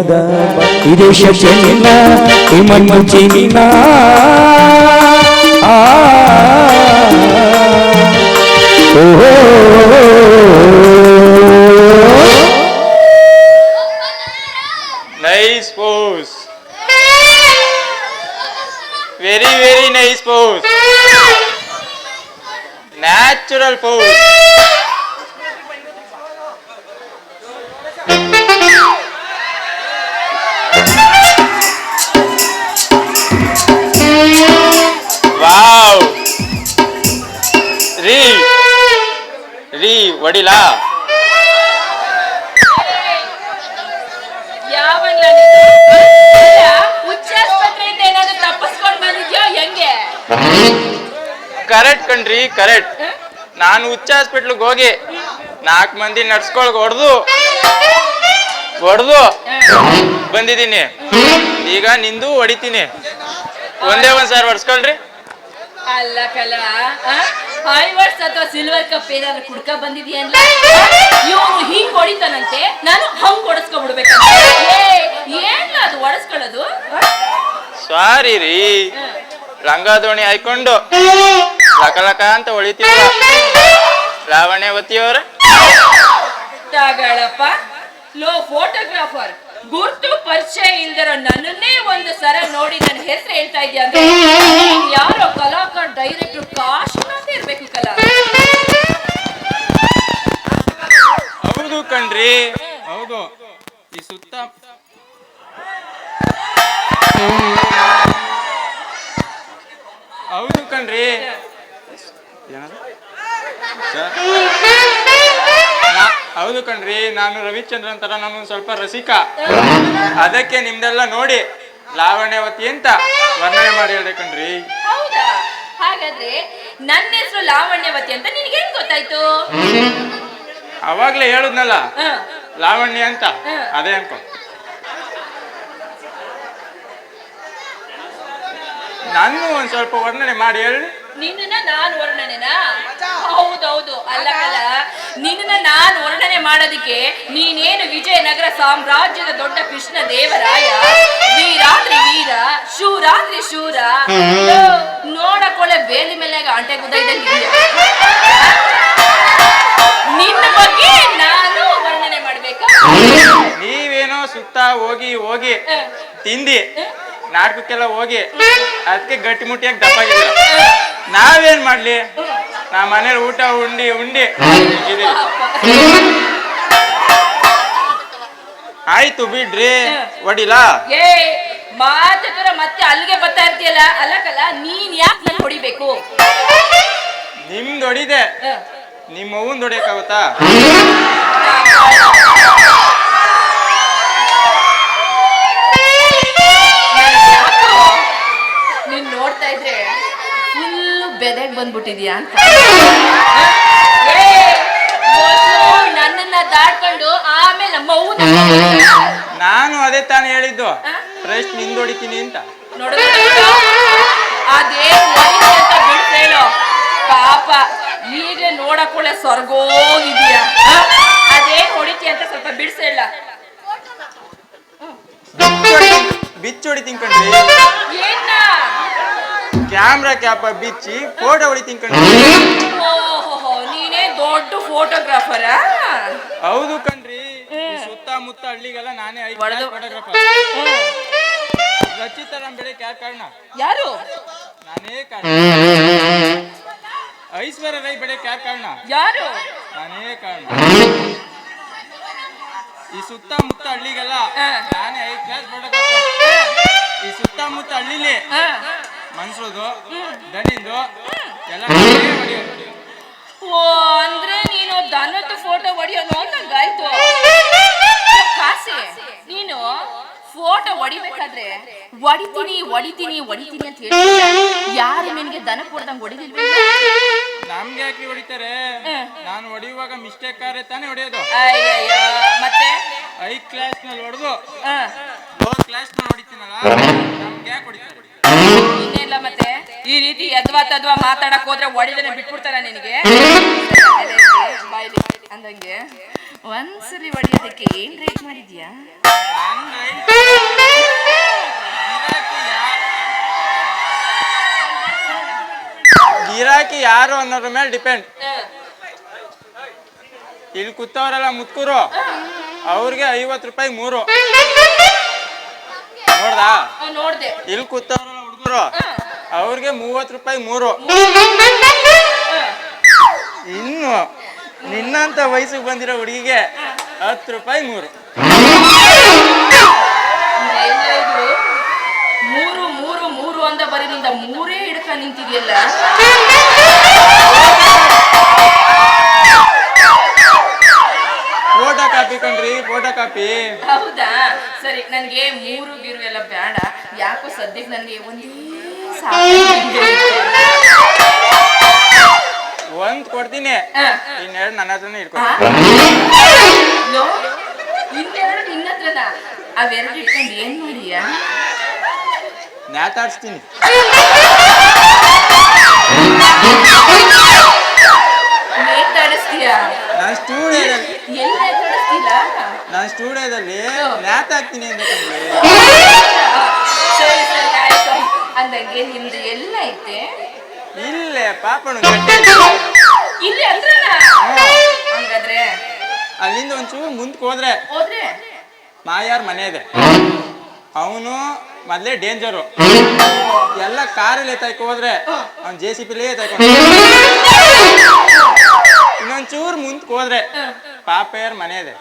ಚಿನ್ನದ ಈ ದೇಶ ಚಿನ್ನ ಈ ಮಣ್ಣು ಚಿನ್ನ ಆ ಓಹೋ nice pose very very nice pose natural pose ಹೆಂಗೆ? ಕರೆಕ್ಟ್ ಕಣ್ರಿ ಕರೆಕ್ಟ್ ನಾನು ಹುಚ್ಚ ಹಾಸ್ಪಿಟ್ಲಿಗೆ ಹೋಗಿ ನಾಲ್ಕು ಮಂದಿ ನಡ್ಸ್ಕೊಳಕ್ ಹೊಡೆದು ಹೊಡೆದು ಬಂದಿದ್ದೀನಿ. ಈಗ ನಿಂದು ಹೊಡಿತೀನಿ. ಒಂದೇ ಒಂದ್ ಸಾರಿ ಹೊಡ್ಸ್ಕೊಳ್ರಿ. ಅಲ್ಲ ಕಲ ಐವರ್ಸ್ ಅಥವಾ ಸಿಲ್ವರ್ ಕಪ್ ಏನಾದ್ರು ಕುಡ್ಕ ಬಂದಿದೆಯಲ್ಲ ಇವನು ಹಿಂಗ್ ಹೊಡಿತಾನಂತೆ ನಾನು ಹಂಗ್ ಹೊಡಸ್ಕೊಂಡ್ಬಿಡ್ಬೇಕು ಏನ್ ಅದು ಹೊಡಸ್ಕೊಳ್ಳೋದು? ಸಾರಿ ರೀ. ಲಂಗಾದೋಣಿ ಹಾಕೊಂಡು ಲಕ ಲಕ ಅಂತ ಹೊಳಿತೀವ ಲಾವಣ್ಯವತಿಯವರ ತಗಳಪ್ಪ ಲೋ ಫೋಟೋಗ್ರಾಫರ್ ಗುರ್ತು ಪರಿಚಯ ಇಲ್ದಿರೋ ನನ್ನನ್ನೇ ಒಂದು ಸರ ನೋಡಿ ನನ್ನ ಹೆಸರು ಹೇಳ್ತಾ ಇದ್ಯಾ ಯಾರೋ ಕಲಾಕಾರ ಡೈರೆಕ್ಟರ್ ಅಂತ ಇರ್ಬೇಕು ಕಲಾ. ಹೌದು ಕಣ್ರಿ. ಹೌದು. ಈ ಸುತ್ತ ಹೌದು ಕಣ್ರಿ. ಹೌದು ಕಣ್ರಿ. ನಾನು ರವಿಚಂದ್ರನ್ ತರ ನಾನು ಸ್ವಲ್ಪ ರಸಿಕ. ಅದಕ್ಕೆ ನಿಮ್ದೆಲ್ಲ ನೋಡಿ ಲಾವಣ್ಯವತಿ ಅಂತ ವರ್ಣನೆ ಮಾಡಿ ಹೇಳ್ದೆ ಕಣ್ರಿ. ಹಾಗಾದ್ರೆ ನನ್ನ ಹೆಸರು ಲಾವಣ್ಯವತಿ ಅಂತ ನಿನಗೆ ಹೆಂಗ್ ಗೊತ್ತಾಯ್ತು? ಅವಾಗ್ಲೇ ಹೇಳುದ್ನಲ್ಲ ಲಾವಣ್ಯ ಅಂತ? ಅದೇ ಅನ್ಕೋ. ನಾನು ಒಂದ್ ಸ್ವಲ್ಪ ವರ್ಣನೆ ಮಾಡಿ ಹೇಳಿ. ನಿನ್ನ ನಾನು ವರ್ಣನೆನಾ? ಹೌದೌದು ಅಲ್ಲ ಅಲ್ಲ ನಿನ್ನ ನಾನು ವರ್ಣನೆ ಮಾಡೋದಿಕ್ಕೆ ನೀನೇನು ವಿಜಯನಗರ ಸಾಮ್ರಾಜ್ಯದ ದೊಡ್ಡ ಕೃಷ್ಣ ದೇವರಾಯ? ವೀರಾದ್ರಿ ವೀರ ಶೂರಾದ್ರಿ ಶೂರ. ನೋಡಕೊಳ್ಳೆ ಬೇಲಿ ಮೇಲೆ ಅಂಟೆ ಗುದ್ದೈದಂಗಿದೆಯಾ ನಿನ್ನ ಬಗ್ಗೆ ನಾನು ವರ್ಣನೆ ಮಾಡ್ಬೇಕಾ. ನೀವೇನೋ ಸುತ್ತ ಹೋಗಿ ಹೋಗಿ. ತಿಂದಿ. ನಾಟಕಕ್ಕೆಲ್ಲ ಹೋಗಿ. ಅದಕ್ಕೆ ಗಟ್ಟಿ ಮುಟ್ಟಿಯಾಗಿ ದಪ್ಪಾಗಿದ್ದೀರ ನಾವೇನ್ ಮಾಡ್ಲಿ? ನಾ ಮನೇಲಿ ಊಟ ಉಂಡಿ ಉಂಡಿ. ಆಯ್ತು ಬಿಡ್ರಿ ಹೊಡಿಲಾ ಮತ್ತೆ ಅಲ್ಲಿಗೆ ಬರ್ತಾ ಇರ್ತೀಯಲ್ಲ? ಅಲ್ಲಕಲ್ಲ ನೀನ್ ಯಾಕೆ ನನ್ ಹೊಡಿಬೇಕು? ನಿಮ್ದು ಹೊಡಿದೆ. ನಿಮ್ಮ ಅವ್ವನ್ ಹೊಡಿಯಕ್ಕಾಗುತ್ತಾ ನನ್ಗ್ ಯಾಕೋ ನೀನ್ ನೋಡ್ತಾ ಇದ್ರೆ ಬೆದಗ್ ಬಂದ್ಬಿಟ್ಟಿದ್ಯಾ ಅಂತ. ನನ್ನನ್ನ ದಾಟ್ಕೊಂಡು ಆಮೇಲೆ ನಮ್ಮ ನಾನು ಅದೇ ತಾನೇ ಹೇಳಿದ್ದು. ರೈಸ್ ಫ್ರೆಶ್ ನಿಂದು ಹೊಡಿತೀನಿ ಅಂತ. ನೋಡು ಅದೇ ಅಂತ ಬಿಡ್ಸ್ ಹೇಳು ಪಾಪ ಈಗ ನೋಡಕೊಳ್ಳೆ ಸ್ವರ್ಗೋಗಿದ್ಯಾ ಅದೇ ಹೊಡಿತಿ ಅಂತ ಸ್ವಲ್ಪ ಬಿಡ್ಸ್ ಬಿಚ್ಚೊಡಿ ಕಣ್ರಿ ಏನ? ಕ್ಯಾಮ್ರಾ ಕ್ಯಾಪ ಬಿಚ್ಚಿ ಫೋಟೋ ಹೊಡಿತೀನಿ ಕಣ್ರಿ ಓಹೋ ನೀನೇ ದೊಡ್ಡ ಫೋಟೋಗ್ರಾಫರ ಹೌದು ಕಣ್ರಿ. ಈ ಸುತ್ತಮುತ್ತ ಹಳ್ಳಿಗೆಲ್ಲ ನಾನೇ ಐದು. ಫೋಟೋಗ್ರಾಫರ್ ರಚಿತಾರಾಮ್ ಬೆಳೆ ಯಾರು ಕಾರಣ? ಯಾರು? ನಾನೇ ಕಾರಣ. ಐಶ್ವರ್ಯ ರೈ ಬೆಳೆ ಯಾರು ಕಾರಣ? ಯಾರು? ನಾನೇ ಕಾರಣ. ಈ ಸುತ್ತಮುತ್ತ ಹಳ್ಳಿಗೆಲ್ಲ ಹ. ನಾನೇ ಐದು ಕ್ಲಾಸ್ ಫೋಟೋಗ್ರಾಫರ್ ಈ ಸುತ್ತಮುತ್ತ ಹಳ್ಳಿಲಿ ಹ. ಮನ್ಸರದು ದನಿಂದು ಎಲ್ಲ. ಓ ಅಂದ್ರೆ ನೀನು ದನದ್ದು ಫೋಟೋ ಹೊಡಿಯೋದು ಅಂದಂಗಾಯ್ತು ಕಾಸಿ ನೀನು ಫೋಟೋ ಹೊಡಿಬೇಕಾದ್ರೆ ಹೊಡಿತೀನಿ ಹೊಡಿತೀನಿ ಹೊಡಿತೀನಿ ಅಂತ ಹೇಳಿ ಯಾರು ನಿನಗೆ ದನ ಕೊಡ್ದಂಗ್ ಹೊಡಿದಿಲ್ವ ನಮ್ಗೆ ಯಾಕೆ ಹೊಡಿತಾರೆ? ನಾನು ಹೊಡಿಯುವಾಗ ಮಿಸ್ಟೇಕ್ ಆದ್ರೆ ತಾನೇ ಹೊಡಿಯೋದು. ಮತ್ತೆ? ಐ ಕ್ಲಾಸ್ನಲ್ಲಿ ಹೊಡೆದು ಕ್ಲಾಸ್ನಲ್ಲಿ ಹೊಡಿತೀನಲ್ಲ ನಮ್ಗೆ ಯಾಕೆ ಹೊಡಿತಾರೆ? ಇಲ್ಲ ಮತ್ತೆ? ಈ ರೀತಿ ಯದ್ವಾ ತದ್ವಾ ಮಾತಾಡಕ್ ಹೋದ್ರೆ ಒಡಿದನೆ ಬಿಟ್ಬಿಡ್ತಾರ ನಿನಗೆ? ಅಂದಂಗೆ. ಒಂದ್ಸರಿ ಒಡೆಯೋದಕ್ಕೆ ಏನ್ ರೇಟ್ ಮಾಡಿದ್ಯಾ? ಗಿರಾಕಿ ಯಾರು ಅನ್ನೋದ್ರ ಮೇಲೆ ಡಿಪೆಂಡ್. ಇಲ್ಲಿ ಕೂತವರೆಲ್ಲ ಮುತ್ಕೂರು. ಅವ್ರಿಗೆ ಐವತ್ತು ರೂಪಾಯಿ ಮೂರು. ನೋಡ್ದಾ? ಇಲ್ಲಿ ಕೂತವ್ರೆಲ್ಲ ಹುಡುಗರು. ಅವ್ರಿಗೆ ಮೂವತ್ತು ರೂಪಾಯಿ ಮೂರು. ಇನ್ನು ನಿನ್ನಂತ ವಯಸ್ಸಿಗೆ ಬಂದಿರೋ ಹುಡುಗಿಗೆ ಹತ್ತು ರೂಪಾಯಿ ಮೂರು. ಮೂರು ಮೂರು ಮೂರು ಅಂತ ಬರೀ ನಿಂದ ಮೂರೇ ಹಿಡ್ಕ ನಿಂತಿದೆಯಲ್ಲ? ಫೋಟೋ ಕಾಪಿ ಕಣ್ರಿ ಫೋಟೋ ಕಾಪಿ. ಹೌದಾ? ಸರಿ ನನಗೆ ಮೂರು ಗಿರು ಎಲ್ಲ ಬೇಡ. ಯಾಕೋ ಸದ್ಯಕ್ಕೆ ನನಗೆ ಒಂದೇ ಒಂದ್ ಕೊಡ್ತೀನಿ. ಇನ್ನೆರಡು ನನ್ನ ಹತ್ರನೇ? ಇಟ್ಕೊ. ನೋ, ಇನ್ನೆರಡು ನಿನ್ನ ಹತ್ರನ? ಅವೆರಡು ಇಟ್ಕೊಂಡು ಏನ್ ಮಾಡಿಯಾ? ನಾನು ಸ್ಟುಡಿಯೋದಲ್ಲಿ ನಾನು ಸ್ಟುಡಿಯೋದಲ್ಲಿ ಹ್ಮ್. ನ್ಯಾತಾಕ್ತೀನಿ ಅಂತ ಅಂದಂಗೆ ನಿಮ್ದು ಎಲ್ಲ ಐತೆ. ಇಲ್ಲೇ ಪಾಪನು ಗಟ್ಟಿ ಇಲ್ಲಿ ಹಂಗಾದ್ರೆ. ಅಲ್ಲಿಂದ ಒಂಚೂರು ಮುಂದಕ್ಕೆ ಹೋದ್ರೆ ಹೋದ್ರೆ? ಮಾಯಾರ್ ಮನೆ ಇದೆ. ಅವನು ಮೊದಲೇ ಡೇಂಜರು ಎಲ್ಲ ಕಾರಲ್ಲಿ ತೈಕೊ ಹೋದ್ರೆ ಅವ್ನು ಜೆ ಸಿ ಪಿಲೇ ತೈಕೊಂಡು ಇನ್ನೊಂಚೂರು ಮುಂದಕ್ಕೆ ಹೋದ್ರೆ ಪಾಪೆಯರ್ ಮನೆ ಇದೆ.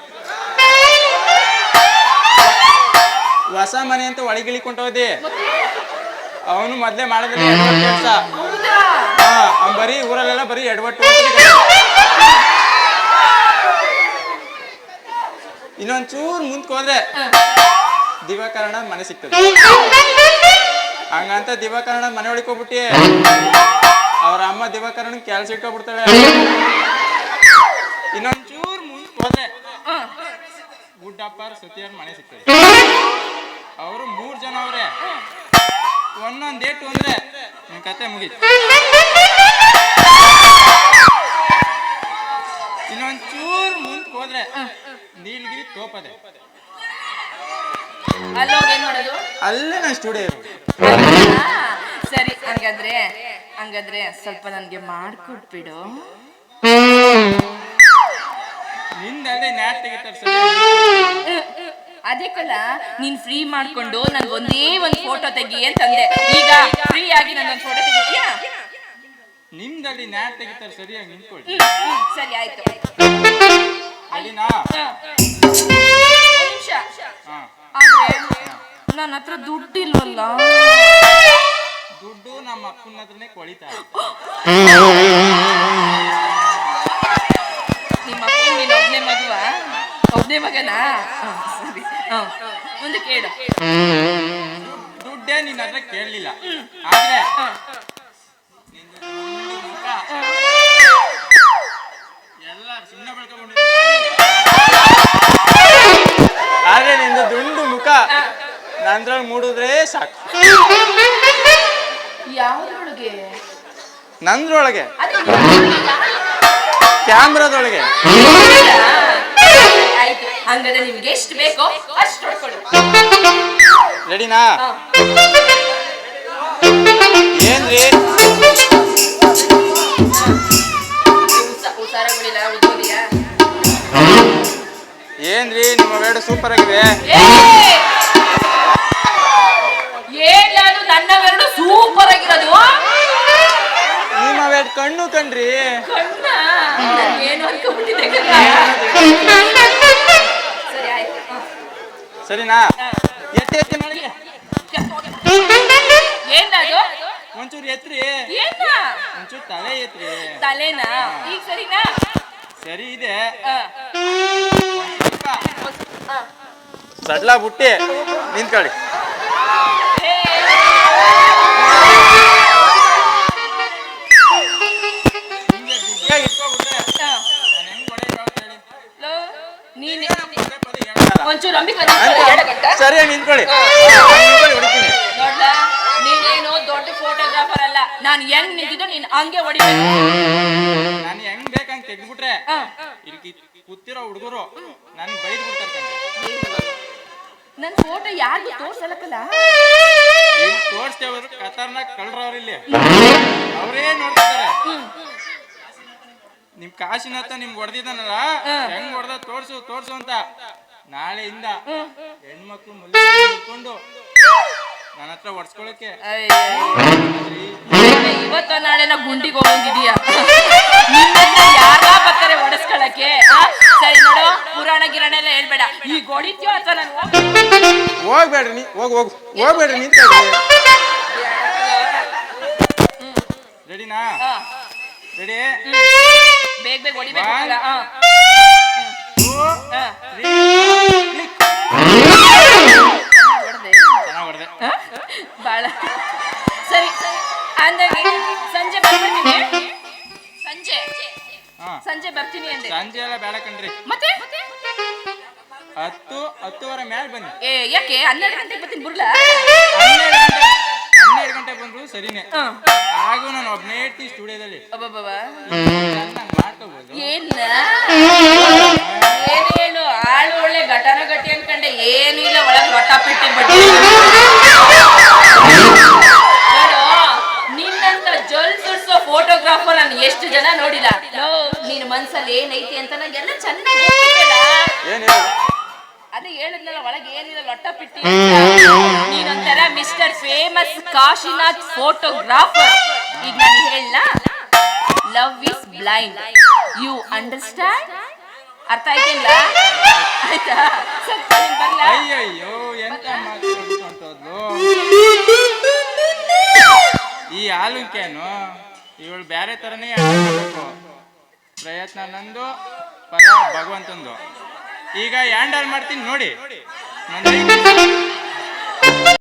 ಹೊಸ ಮನೆ ಅಂತ ಒಳಗಿಳಿಕೊಂಡು ಹೋದಿ. ಅವನು ಮೊದಲೇ ಮಾಡಿದ್ರೆ ಕೆಲಸ ಅವ್ನು ಬರೀ ಊರಲ್ಲೆಲ್ಲ ಬರೀ ಎಡವಟ್ಟು ಇನ್ನೊಂಚೂರು ಮುಂದಕ್ಕೆ ಹೋದ್ರೆ ದಿವಾಕರಣ ಮನೆ ಸಿಗ್ತದೆ. ಹಂಗಂತ ದಿವಾಕರಣ ಮನೆ ಒಳಗೆ ಹೋಗ್ಬಿಟ್ಟಿ ಅವ್ರ ಅಮ್ಮ ದಿವಾಕರಣ ಕೆಲ್ಸ ಇಟ್ಕೊಬಿಡ್ತಾಳೆ. ಇನ್ನೊಂಚೂರು ಮುಂದಕ್ಕೆ ಹೋದ್ರೆ ಗುಡ್ಡಪ್ಪರ್ ಸತಿಯರ್ ಮನೆ ಸಿಗ್ತದೆ. ಅವರು ಮೂರ್ ಜನ ಅವ್ರೆ. ಒಂದೊಂದ್ ಏಟು ಅಂದ್ರೆ ನಿನ್ ಕತೆ ಮುಗೀತು. ಇನ್ನೊಂಚೂರು ಮುಂದಕ್ಕೆ ಹೋದ್ರೆ ನೀಲ್ಗಿರಿ ತೋಪದೆ. ಅಲ್ಲೋಗಿ ಏನ್ ಮಾಡೋದು? ಅಲ್ಲೇ ನಾನು ಸ್ಟುಡಿಯೋ ಸರಿ ಹಂಗಾದ್ರೆ ಹಂಗಾದ್ರೆ ಸ್ವಲ್ಪ ನನ್ಗೆ ಮಾಡ್ಕೊಟ್ಬಿಡು ಅದೇ ನ್ಯಾಟ್ ತೆಗಿತಾರೆ ಸರಿ ಅದಕ್ಕಲ್ಲ ನೀನ್ ಫ್ರೀ ಮಾಡ್ಕೊಂಡು ನನ್ ಒಂದೇ ಒಂದ್ ಫೋಟೋ ತೆಗಿ ಅಂತಂದೆ. ಈಗ ಫ್ರೀ ಆಗಿ ನನ್ನೊಂದು ಫೋಟೋ ತೆಗಿತೀಯ? ನಿಮ್ದಲ್ಲಿ ನ್ಯಾಯ ತೆಗಿತಾರೆ ಸರಿಯಾಗಿ ನಿಂತ್ಕೊಳ್ಳಿ. ಹ್ಮ್, ಸರಿ ಆಯ್ತು. ಅಲ್ಲಿನಾ ಹ. ಒಂದ್ ನಿಮಿಷ. ಹಾ. ಆದ್ರೆ ನನ್ನ ಹತ್ರ ದುಡ್ಡಿಲ್ವಲ್ಲ? ದುಡ್ಡು ನಮ್ಮ ಅಪ್ಪನ ಹತ್ರನೇ ಕೊಳಿತಾರೆ ನಿಮ್ಮ ಅಪ್ಪ ನೀನು ಒಬ್ನೇ ಮಗುವ? ಒಬ್ನೇ ಮಗನಾ. ಮುಂದೆ ಕೇಳು. ದುಡ್ಡೇ ನಿನ್ನ ಹತ್ರ ಕೇಳಲಿಲ್ಲ. ಆದ್ರೆ ಎಲ್ಲ ಸುಮ್ಮನೆ ಬೆಳ್ಕೊಂಡ್ಬಿಟ್ಟಿದ್ದೀನಿ. ಆದ್ರೆ ನಿಂದು ದುಂಡು ಮುಖ ನಂದ್ರಲ್ಲಿ ಮೂಡಿದ್ರೆ ಸಾಕು. ಯಾವ್ದ್ರೊಳಗೆ? ನಂದ್ರೊಳಗೆ ಕ್ಯಾಮ್ರಾದೊಳಗೆ. ಹಂಗಾದ್ರೆ ನಿಮ್ಗೆ ಎಷ್ಟು ಬೇಕೋ ಅಷ್ಟು ಹೊಡ್ಕೊಳ್ಳಿ ರೆಡಿನಾ. ಏನ್ರಿ? ಏನ್ರಿ ನಿಮ್ಮ ವೇಡು ಸೂಪರ್ ಆಗಿದೆ. ಏನಾದ್ರು ನನ್ನವೆರಡು ಸೂಪರ್ ಆಗಿರೋದು? ನಿಮ್ಮ ವೇಡ್ ಕಣ್ಣು ಕಣ್ರಿ. ಕಣ್ಣ? ಏನು ಅನ್ಕೊಂಡ್ಬಿಟ್ಟಿದೆ ಸರಿನಾ? ಎತ್ತಿ ಎತ್ತಿ ನನಗೆ ಏನದು ಒಂಚೂರು ಎತ್ರಿ. ಏನ? ಒಂಚೂರು ತಲೆ ಎತ್ರಿ. ತಲೆನಾ? ಈಗ ಸರಿನಾ? ಸರಿ ಇದೆ. ಸಡ್ಲ ಬುಟ್ಟಿ ನಿಂತ್ಕೊಳ್ಳಿ. ಸರಿಯಾಗಿ ನಿಂತ್ಕೊಳ್ಳಿ. ಹೊಡಿತೀನಿ ನೀನೇನು ದೊಡ್ಡ ಫೋಟೋಗ್ರಾಫರ್ ಅಲ್ಲ. ನಾನು ಹೆಂಗ್ ನಿಂತಿದ್ದು ನೀನ್ ಹಂಗೆ ಹೊಡಿಬೇಕು. ನಾನು ಹೆಂಗ್ ಬೇಕಂಗ್ ತೆಗ್ದ್ಬಿಟ್ರೆ. ಇಲ್ಲಿ ಕೂತಿರೋ ಹುಡುಗರು ನನ್ಗೆ ಬೈದ್ ಬಿಡ್ತಾರೆ ನನ್ನ ನನ್ ಫೋಟೋ ಯಾರಿಗೂ ತೋರ್ಸಲಕ್ಕಲ್ಲ? ತೋರಿಸ್ತೇವ್ರು ಕತಾರ್ನಾಗ ಕಳ್ರವ್ರ ಇಲ್ಲಿ. ಅವರೇ ನೋಡ್ತಾರೆ ನಿಮ್ ಹತ್ರ ನಿಮ್ಗೆ ಹೊಡೆದಿದ್ದಾನಲ್ಲ ಹೆಂಗ್ ಹೊಡೆದ ತೋರ್ಸು ತೋರ್ಸು ಅಂತ. ನಾಳೆಯಿಂದ ಹೆಣ್ಮಕ್ಳು ಮಲ್ಲಿ ಮುಡ್ಕೊಂಡು ನನ್ನ ಹತ್ರ ಹೊಡ್ಸ್ಕೊಳಕ್ಕೆ ಇವತ್ತ ನಾಳೆನ ಗುಂಡಿಗೆ ಹೋಗಿದ್ಯಾ ನಿನ್ನ ಯಾರ ಬರ್ತಾರೆ ಒಡಸ್ಕೊಳಕ್ಕೆ? ಆ? ಸರಿ ನೋಡು ಪುರಾಣ ಗಿರಾಣ ಎಲ್ಲ ಹೇಳ್ಬೇಡ. ಈಗ ಗೋಡಿತ್ಯೋ ಅಥವಾ ನಾನು ಹೋಗ್ಬೇಡ್ರಿ ನೀ ಹೋಗ್ ಹೋಗ್. ಹೋಗ್ಬೇಡ್ರಿ ನಿಂತ ರೆಡಿನಾ ರೆಡಿ ಬೇಗ ಬೇಗ ಹೊಡಿಬೇಕು ಬಾಳ. ಸರಿ ಅಂದಾಗೆ ಸಂಜೆ ಬರ್ತೀನಿ ಸಂಜೆ. ಸಂಜೆ ಬರ್ತೀನಿ ಅಂದೆ. ಸಂಜೆ ಎಲ್ಲ ಬೇಡ ಕಣ್ರಿ. ಮತ್ತೆ? ಹತ್ತು ಹತ್ತುವರೆ ಮೇಲೆ ಬನ್ನಿ. ಏ ಯಾಕೆ? ಹನ್ನೆರಡು ಗಂಟೆಗೆ ಬರ್ತೀನಿ ಬುರ್ಲ? ಹನ್ನೆರಡು ಗಂಟೆ ಬಂದ್ರು ಸರಿನೇ. ಹಾಗೂ ನಾನು ಒಬ್ಬನೇ ಇರ್ತೀನಿ ಸ್ಟುಡಿಯೋದಲ್ಲಿ. ಮಾಡ್ಕೋಬಹುದು ಏನ್ ಗಟ್ಟಿ ಇಲ್ಲ ಏನಿಲ್ಲ ಒಳಗ್ ರೊಟ್ಟ ಪೆಟ್ಟಿ ಬಡ್ಡಿ. ನೋಡು ನಿನ್ನಂತ ಜಲ್ ಸುಡ್ಸೋ ಫೋಟೋಗ್ರಾಫರ್ ನಾನು ಎಷ್ಟು ಜನ ನೋಡಿಲ್ಲ? ನಿನ್ನ ನಿನ್ ಮನ್ಸಲ್ಲಿ ಏನೈತಿ ಅಂತ ನಂಗೆಲ್ಲ ಏನ್ ಹೇಳು? ಅದೇ ಹೇಳಿದ್ನಲ್ಲ ಒಳಗೆ ಏನಿಲ್ಲ ಲೊಟ್ಟ ಪಿಟ್ಟಿ ನೀನೊಂಥರ ಮಿಸ್ಟರ್ ಫೇಮಸ್ ಕಾಶಿನಾಥ್ ಫೋಟೋಗ್ರಾಫರ್ ಈಗ ನಾನು ಹೇಳ love is blind you understand ಅರ್ಥ ಆಯ್ತಿಲ್ಲ? ಆಯ್ತಾ? ಸ್ವಲ್ಪ ನೀನ್ ಬರ್ಲಾ? ಅಯ್ಯಯ್ಯೋ ಎಂತ ಮಾತಾಡ್ಕೊಂಟೋದ್ಲು ಈ ಆಲುಂಕೇನು ಇವಳು ಬೇರೆ ತರನೇ ಆಡ್ಬೇಕು ಪ್ರಯತ್ನ ನಂದು ಪರ ಭಗವಂತಂದು. ಈಗ ಹ್ಯಾಂಡಲ್ ಮಾಡ್ತೀನಿ ನೋಡಿ.